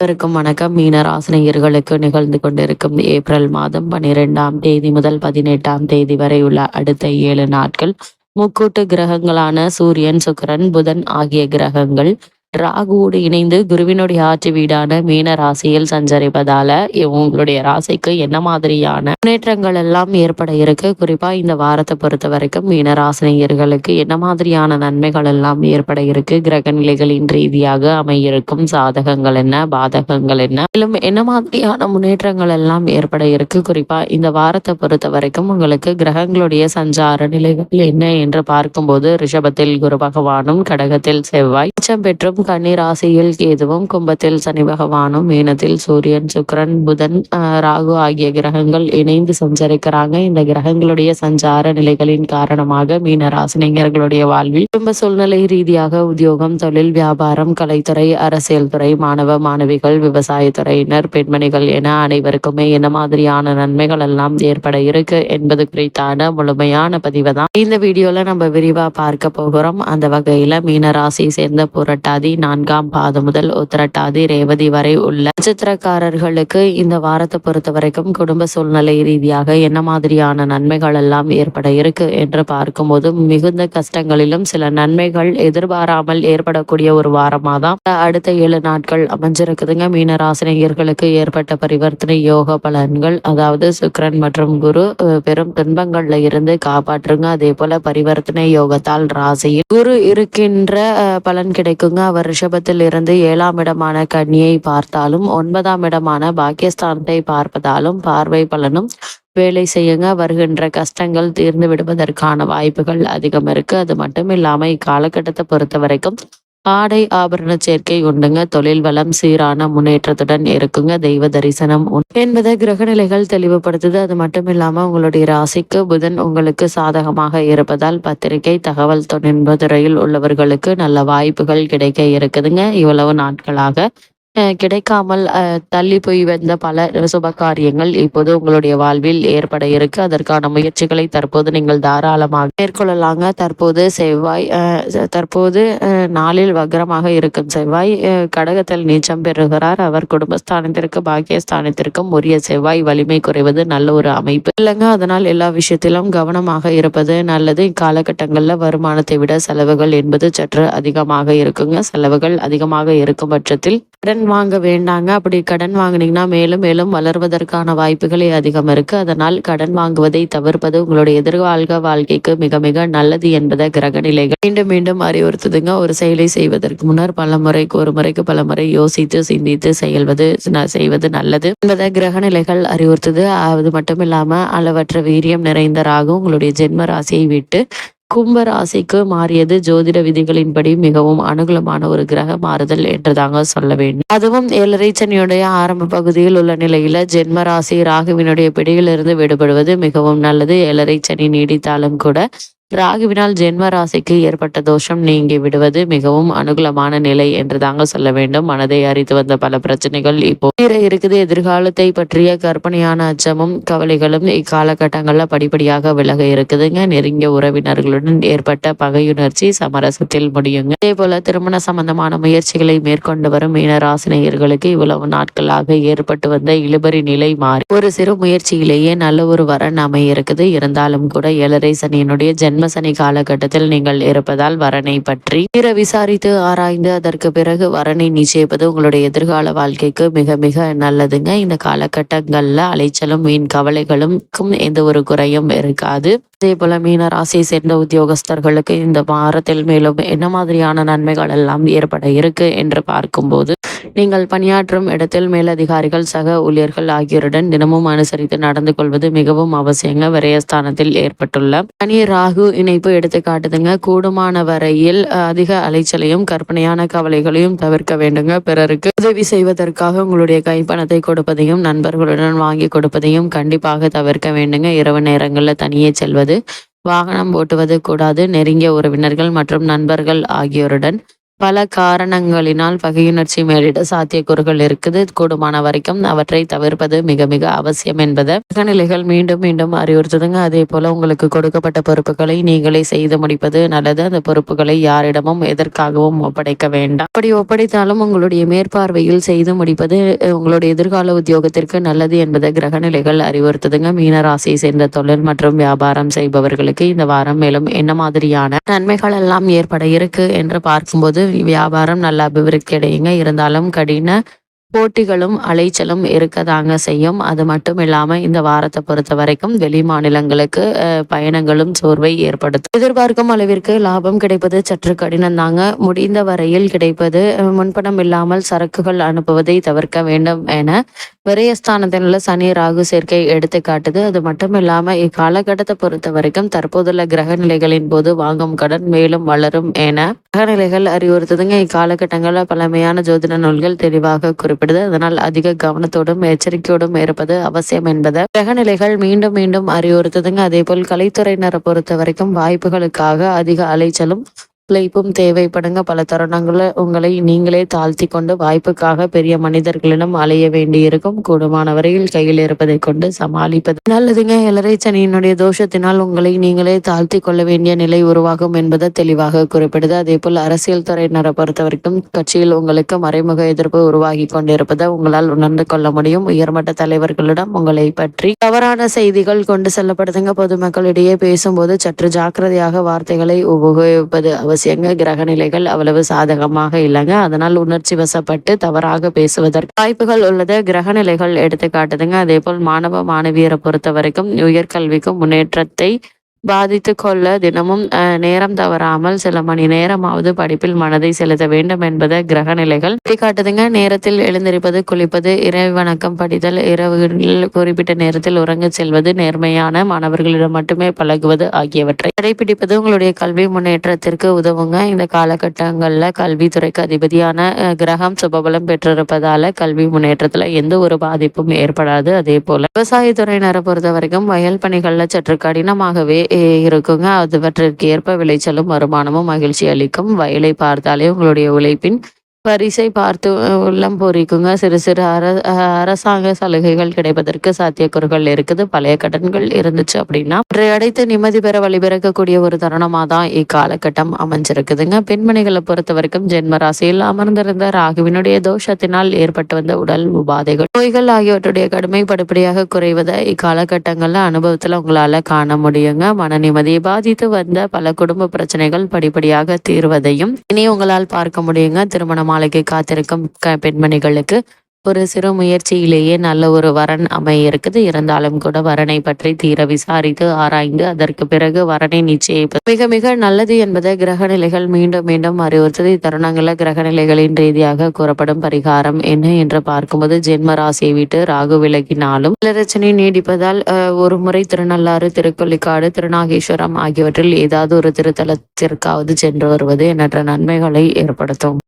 அனைவருக்கும் வணக்கம். மீனராசினியர்களுக்கு நிகழ்ந்து கொண்டிருக்கும் ஏப்ரல் மாதம் பனிரெண்டாம் தேதி முதல் பதினெட்டாம் தேதி வரை உள்ள அடுத்த ஏழு நாட்கள். முக்கூட்டு கிரகங்களான சூரியன் சுக்கிரன் புதன் ஆகிய கிரகங்கள் ராகுவோடு இணைந்து குருவினுடைய ஆட்சி வீடான மீன ராசியில் சஞ்சரிப்பதால உங்களுடைய ராசிக்கு என்ன மாதிரியான முன்னேற்றங்கள் எல்லாம் ஏற்பட இருக்கு? குறிப்பா இந்த வாரத்தை பொறுத்த வரைக்கும் மீன ராசினியர்களுக்கு என்ன மாதிரியான நன்மைகள் எல்லாம் ஏற்பட இருக்கு? கிரக நிலைகளின் ரீதியாக அமையிருக்கும் சாதகங்கள் என்ன? பாதகங்கள் என்ன? மேலும் என்ன மாதிரியான முன்னேற்றங்கள் எல்லாம் ஏற்பட இருக்கு? குறிப்பா இந்த வாரத்தை பொறுத்த வரைக்கும் உங்களுக்கு கிரகங்களுடைய சஞ்சார நிலைகள் என்ன? என்று பார்க்கும்போது ரிஷபத்தில் குரு பகவானும் கடகத்தில் செவ்வாய் உச்சம் பெற்றும் கன்னி ராசியில் கேதுவும் கும்பத்தில் சனி பகவானும் மீனத்தில் சூரியன் சுக்கிரன் புதன் ராகு ஆகிய கிரகங்கள் இணைந்து சஞ்சரிக்கிறாங்க. இந்த கிரகங்களுடைய சஞ்சார நிலைகளின் காரணமாக மீன ராசினியர்களுடைய வாழ்வில் குடும்ப சூழ்நிலை ரீதியாக உத்தியோகம் தொழில் வியாபாரம் கலைத்துறை அரசியல் துறை மாணவ மாணவிகள் விவசாயத்துறையினர் பெண்மணிகள் என அனைவருக்குமே என்ன மாதிரியான நன்மைகள் எல்லாம் ஏற்பட இருக்கு என்பது குறித்தான முழுமையான பதிவு தான் இந்த வீடியோல நம்ம விரிவா பார்க்க போகிறோம். அந்த வகையில மீன ராசியை சேர்ந்த புரட்டாதி நான்காம் பாதம் முதல் உத்திரட்டாதி ரேவதி வரை உள்ள நட்சத்திரக்காரர்களுக்கு இந்த வாரத்தை பொறுத்த வரைக்கும் குடும்ப சூழ்நிலை ரீதியாக என்ன மாதிரியான நன்மைகள் எல்லாம் ஏற்பட இருக்கு என்று பார்க்கும்போது மிகுந்த கஷ்டங்களிலும் சில நன்மைகள் எதிர்பாராமல் ஏற்படக்கூடிய ஒரு வாரமா தான் அடுத்த ஏழு நாட்கள் அமைஞ்சிருக்குதுங்க. மீனராசினியர்களுக்கு ஏற்பட்ட பரிவர்த்தனை யோக பலன்கள் அதாவது சுக்கிரன் மற்றும் குரு பெரும் துன்பங்கள்ல இருந்து காப்பாற்றுங்க. அதே போல பரிவர்த்தனை யோகத்தால் ராசியில் குரு இருக்கின்ற பலன் கிடைக்குங்க. அவர் ரிஷபத்தில் இருந்து ஏழாம் இடமான கன்னியை பார்த்தாலும் ஒன்பதாம் இடமான பாக்கியஸ்தானத்தை பார்ப்பதாலும் பார்வை பலனும் வேலை செய்யுங்க. வருகின்ற கஷ்டங்கள் தீர்ந்து விடுவதற்கான வாய்ப்புகள் அதிகம் இருக்கு. அது மட்டும் இல்லாம இக்காலகட்டத்தை பொறுத்த வரைக்கும் ஆடை ஆபரண சேர்க்கை உண்டுங்க. தொழில் வளம் சீரான முன்னேற்றத்துடன் இருக்குங்க. தெய்வ தரிசனம் என்பதை கிரகநிலைகள் தெளிவுபடுத்துது. அது மட்டும் இல்லாம உங்களுடைய ராசிக்கு புதன் உங்களுக்கு சாதகமாக இருப்பதால் பத்திரிகை தகவல் தொழில்நுட்பத்துறையில் உள்ளவர்களுக்கு நல்ல வாய்ப்புகள் கிடைக்க இருக்குதுங்க. இவ்வளவு நாட்களாக கிடைக்காமல் தள்ளி போய் வந்த பல சுப காரியங்கள் இப்போது உங்களுடைய வாழ்வில் ஏற்பட இருக்கு. அதற்கான முயற்சிகளை தற்போது நீங்கள் தாராளமாக மேற்கொள்ளலாங்க. தற்போது செவ்வாய் தற்போது நாளில் வக்ரமாக இருக்கும் செவ்வாய் கடகத்தில் நீச்சம் பெறுகிறார். அவர் குடும்பஸ்தானத்திற்கு பாக்கியஸ்தானத்திற்கும் உரிய செவ்வாய் வலிமை குறைவது நல்ல ஒரு அமைப்பு. இல்லைங்க அதனால் எல்லா விஷயத்திலும் கவனமாக இருப்பது நல்லது. இக்காலகட்டங்களில் வருமானத்தை விட செலவுகள் என்பது சற்று அதிகமாக இருக்குங்க. செலவுகள் அதிகமாக இருக்கும் பட்சத்தில் கடன் வாங்க வேண்டாங்க. அப்படி கடன் வாங்குனீங்கன்னா மேலும் மேலும் வளர்வதற்கான வாய்ப்புகளே அதிகம் இருக்கு. அதனால் கடன் வாங்குவதை தவிர்ப்பது உங்களுடைய எதிர்கால வாழ்க்கைக்கு மிக மிக நல்லது என்பதை கிரக நிலைகள் மீண்டும் மீண்டும் அறிவுறுத்துதுங்க. ஒரு செயலை செய்வதற்கு முன்னர் பல முறைக்கு ஒரு முறைக்கு பல முறை யோசித்து சிந்தித்து செயல்வது ந- செய்வது நல்லது என்பதை கிரக நிலைகள் அறிவுறுத்துது. அது மட்டும் இல்லாம அளவற்ற வீரியம் நிறைந்த ராகு உங்களுடைய ஜென்ம ராசியை விட்டு கும்ப ராசிக்கு மாறியது ஜோதிட விதிகளின்படி மிகவும் அனுகூலமான ஒரு கிரக மாறுதல் என்றுதாங்க சொல்ல வேண்டும். அதுவும் ஏழரை சனியுடைய ஆரம்ப பகுதியில் உள்ள நிலையில ஜென்ம ராசி ராகுவினுடைய பிடியிலிருந்து விடுபடுவது மிகவும் நல்லது. ஏழரை சனி நீடித்தாலும் கூட ராகுவினால் ஜென்ம ராசிக்கு ஏற்பட்ட தோஷம் நீங்கி விடுவது மிகவும் அனுகூலமான நிலை என்று தாங்க சொல்ல வேண்டும். மனதை அறித்து வந்த பல பிரச்சனைகள் இப்போ தீர இருக்குது. எதிர்காலத்தை பற்றிய கற்பனையான அச்சமும் கவலைகளும் இக்காலகட்டங்கள்ல படிப்படியாக விலக இருக்குதுங்க. நெருங்கிய உறவினர்களுடன் ஏற்பட்ட பகையுணர்ச்சி சமரசத்தில் முடியுங்க. அதே போல திருமண சம்பந்தமான முயற்சிகளை மேற்கொண்டு வரும் மீனராசினியர்களுக்கு இவ்வளவு நாட்களாக ஏற்பட்டு வந்த இழுபறி நிலை மாறி. ஒரு சிறு முயற்சியிலேயே நல்ல ஒரு வரன் அமைய இருக்குது. இருந்தாலும் கூட ஏழரை சனியினுடைய ஜென்ம சனி காலகட்டத்தில் நீங்கள் இருப்பதால் வரனை பற்றி தீர விசாரித்து ஆராய்ந்து அதற்கு பிறகு வரனை நிச்சயிப்பது உங்களுடைய எதிர்கால வாழ்க்கைக்கு மிக மிக நல்லதுங்க. இந்த காலகட்டங்கள்ல அலைச்சலும் மீன் கவலைகளுக்கும் எந்த ஒரு குறையும் இருக்காது. அதே போல மீன ராசியை சேர்ந்த உத்தியோகஸ்தர்களுக்கு இந்த வாரத்தில் மேலும் என்ன மாதிரியான நன்மைகள் எல்லாம் ஏற்பட இருக்கு என்று பார்க்கும்போது நீங்கள் பணியாற்றும் இடத்தில் மேலதிகாரிகள் சக ஊழியர்கள் ஆகியோருடன் தினமும் அனுசரித்து நடந்து கொள்வது மிகவும் அவசியங்க. விரயஸ்தானத்தில் ஏற்பட்டுள்ள சனி ராகு இணைப்பு எடுத்து காட்டுதுங்க. கூடுமான வரையில் அதிக அலைச்சலையும் கற்பனையான கவலைகளையும் தவிர்க்க வேண்டுங்க. பிறருக்கு உதவி செய்வதற்காக உங்களுடைய கைப்பணத்தை கொடுப்பதையும் நண்பர்களுடன் வாங்கி கொடுப்பதையும் கண்டிப்பாக தவிர்க்க வேண்டுங்க. இரவு நேரங்களில் தனியே செல்வது வாகனம் ஓட்டுவது கூடாது. நெருங்கிய உறவினர்கள் மற்றும் நண்பர்கள் ஆகியோருடன் பல காரணங்களினால் பகையுணர்ச்சி மேலிட சாத்தியக்கூறுகள் இருக்குது. கூடுமான வரைக்கும் அவற்றை தவிர்ப்பது மிக மிக அவசியம் என்பதை. நிலைகள் மீண்டும் மீண்டும் அறிவுறுத்துதுங்க. அதே போல உங்களுக்கு கொடுக்கப்பட்ட பொறுப்புகளை நீங்களே செய்து முடிப்பது நல்லது. அந்த பொறுப்புகளை யாரிடமும் எதற்காகவும் ஒப்படைக்க வேண்டாம். அப்படி ஒப்படைத்தாலும் உங்களுடைய மேற்பார்வையில் செய்து முடிப்பது உங்களுடைய எதிர்கால உத்தியோகத்திற்கு நல்லது என்பதை கிரகநிலைகள் அறிவுறுத்துதுங்க. மீனராசியை சேர்ந்த தொழில் மற்றும் வியாபாரம் செய்பவர்களுக்கு இந்த வாரம் மேலும் என்ன மாதிரியான நன்மைகள் எல்லாம் ஏற்பட இருக்கு என்று பார்க்கும்போது வியாபாரம் நல்ல அபிவிருத்தி அடையுங்க. இருந்தாலும் கடின போட்டிகளும் அலைச்சலும் இருக்கதாங்க செய்யும். அது மட்டும் இல்லாமல் இந்த வாரத்தை பொறுத்த வரைக்கும் வெளி மாநிலங்களுக்கு பயணங்களும் சோர்வை ஏற்படுத்தும். எதிர்பார்க்கும் அளவிற்கு லாபம் கிடைப்பது சற்று கடினம் தாங்க முடிந்த வரையில் கிடைப்பது முன்பணம் இல்லாமல் சரக்குகள் அனுப்புவதை தவிர்க்க வேண்டும் என விரயஸ்தானத்தில் சனி ராகு சேர்க்கை எடுத்து காட்டுது. அது மட்டும் இல்லாம இக்காலகட்டத்தை பொறுத்த வரைக்கும் தற்போதுள்ள கிரக நிலைகளின் போது வாங்கும் கடன் மேலும் வளரும் என கிரகநிலைகள் அறிவுறுத்துதுங்க. இக்காலகட்டங்களில் பழமையான ஜோதிட நூல்கள் தெளிவாக குறிப்பிடுது. அதனால் அதிக கவனத்தோடும் எச்சரிக்கையோடும் இருப்பது அவசியம் என்பதை கிரகநிலைகள் மீண்டும் மீண்டும் அறிவுறுத்துதுங்க. அதே போல் கலைத்துறையினரை பொறுத்த வரைக்கும் வாய்ப்புகளுக்காக அதிக அலைச்சலும் ஒத்துழைப்பும் தேவைப்படுங்க. பல தருணங்களில் உங்களை நீங்களே தாழ்த்தி கொண்டு வாய்ப்புக்காக பெரிய மனிதர்களிடம் அலைய வேண்டியிருக்கும். கூடுமான வரையில் கையில் இருப்பதை கொண்டு சமாளிப்பது நல்லதுங்க. எலரை சனியினுடைய தோஷத்தினால் உங்களை நீங்களே தாழ்த்தி கொள்ள வேண்டிய நிலை உருவாகும் என்பதை தெளிவாக குறிப்பிடுது. அதே போல் அரசியல் துறையினரை பொறுத்த வரைக்கும் கட்சியில் உங்களுக்கு மறைமுக எதிர்ப்பு உருவாகி கொண்டிருப்பதை உங்களால் உணர்ந்து கொள்ள முடியும். உயர்மட்ட தலைவர்களிடம் உங்களை பற்றி தவறான செய்திகள் கொண்டு செல்லப்படுதுங்க. பொதுமக்களிடையே பேசும்போது சற்று ஜாக்கிரதையாக வார்த்தைகளை உபயோகிப்பது அவசியம். அவசியங்க கிரக நிலைகள் அவ்வளவு சாதகமாக இல்லைங்க. அதனால் உணர்ச்சி வசப்பட்டு தவறாக பேசுவதற்கு வாய்ப்புகள் உள்ளது. கிரக நிலைகள் எடுத்து காட்டுதுங்க அதே போல் மாணவ மாணவியரை பொறுத்த வரைக்கும் உயர்கல்விக்கும் முன்னேற்றத்தை பாதித்து கொள்ள தினமும் நேரம் தவறாமல் சில மணி நேரமாவது படிப்பில் மனதை செலுத்த வேண்டும் என்பதை கிரக நிலைகள். காட்டுதுங்க நேரத்தில் எழுந்திருப்பது குளிப்பது இறை வணக்கம் படித்தல் இரவுகளில் குறிப்பிட்ட நேரத்தில் உறங்க செல்வது நேர்மையான மாணவர்களிடம் மட்டுமே பழகுவது ஆகியவற்றை கடைபிடிப்பது உங்களுடைய கல்வி முன்னேற்றத்திற்கு உதவுங்க. இந்த காலகட்டங்களில் கல்வித்துறைக்கு அதிபதியான கிரகம் சுபபலம் பெற்றிருப்பதால கல்வி முன்னேற்றத்துல எந்த ஒரு பாதிப்பும் ஏற்படாது. அதே போல விவசாயத்துறையினரை பொறுத்த வரைக்கும் வயல் பணிகள்ல சற்று கடினமாகவே இருக்குங்க. அதுவற்றிற்கு ஏற்ப விளைச்சலும் வருமானமும் மகிழ்ச்சி அளிக்கும். வயலை பார்த்தாலே உங்களுடைய உழைப்பின் பரிசை பார்த்து உள்ளம் பொறிக்குங்க. சிறு சிறு அர அரசாங்க சலுகைகள் கிடைப்பதற்கு சாத்தியக்கூறுகள் இருக்குது. பழைய கடன்கள் இருந்துச்சு அப்படின்னா அடைத்து நிம்மதி பெற வழிபிறக்கக்கூடிய ஒரு தருணமாக தான் இக்காலகட்டம் அமைஞ்சிருக்குதுங்க. பெண்மணிகளை பொறுத்த வரைக்கும் ஜென்ம ராசியில் அமர்ந்திருந்த ராகுவினுடைய தோஷத்தினால் ஏற்பட்டு வந்த உடல் உபாதைகள் நோய்கள் ஆகியவற்றுடைய கடுமை படிப்படியாக குறைவதை இக்காலகட்டங்களில் அனுபவத்தில் உங்களால் காண முடியுங்க. மன நிம்மதியை பாதித்து வந்த பல குடும்ப பிரச்சனைகள் படிப்படியாக தீர்வதையும் இனி உங்களால் பார்க்க முடியுங்க. திருமணம் மாலைக்கு காத்திருக்கும் பெண்மணிகளுக்கு ஒரு சிறு முயற்சியிலேயே நல்ல ஒரு வரன் அமைய இருக்குது இருந்தாலும் கூட வரனை பற்றி தீர விசாரித்து ஆராய்ந்து அதற்கு பிறகு வரனை நிச்சயிப்பது மிக மிக நல்லது என்பதை கிரகநிலைகள் மீண்டும் மீண்டும் அறிவுறுத்தது. இத்தருணங்களில் கிரகநிலைகளின் ரீதியாக கூறப்படும் பரிகாரம் என்ன என்று பார்க்கும்போது ஜென்ம ராசியை விட்டு ராகு விலகினாலும் இளரச்சனை நீடிப்பதால் ஒரு முறை திருநள்ளாறு திருக்கொள்ளிக்காடு திருநாகேஸ்வரம் ஆகியவற்றில் ஏதாவது ஒரு திருத்தலத்திற்காவது சென்று வருவது எண்ணற்ற நன்மைகளை ஏற்படுத்தும்.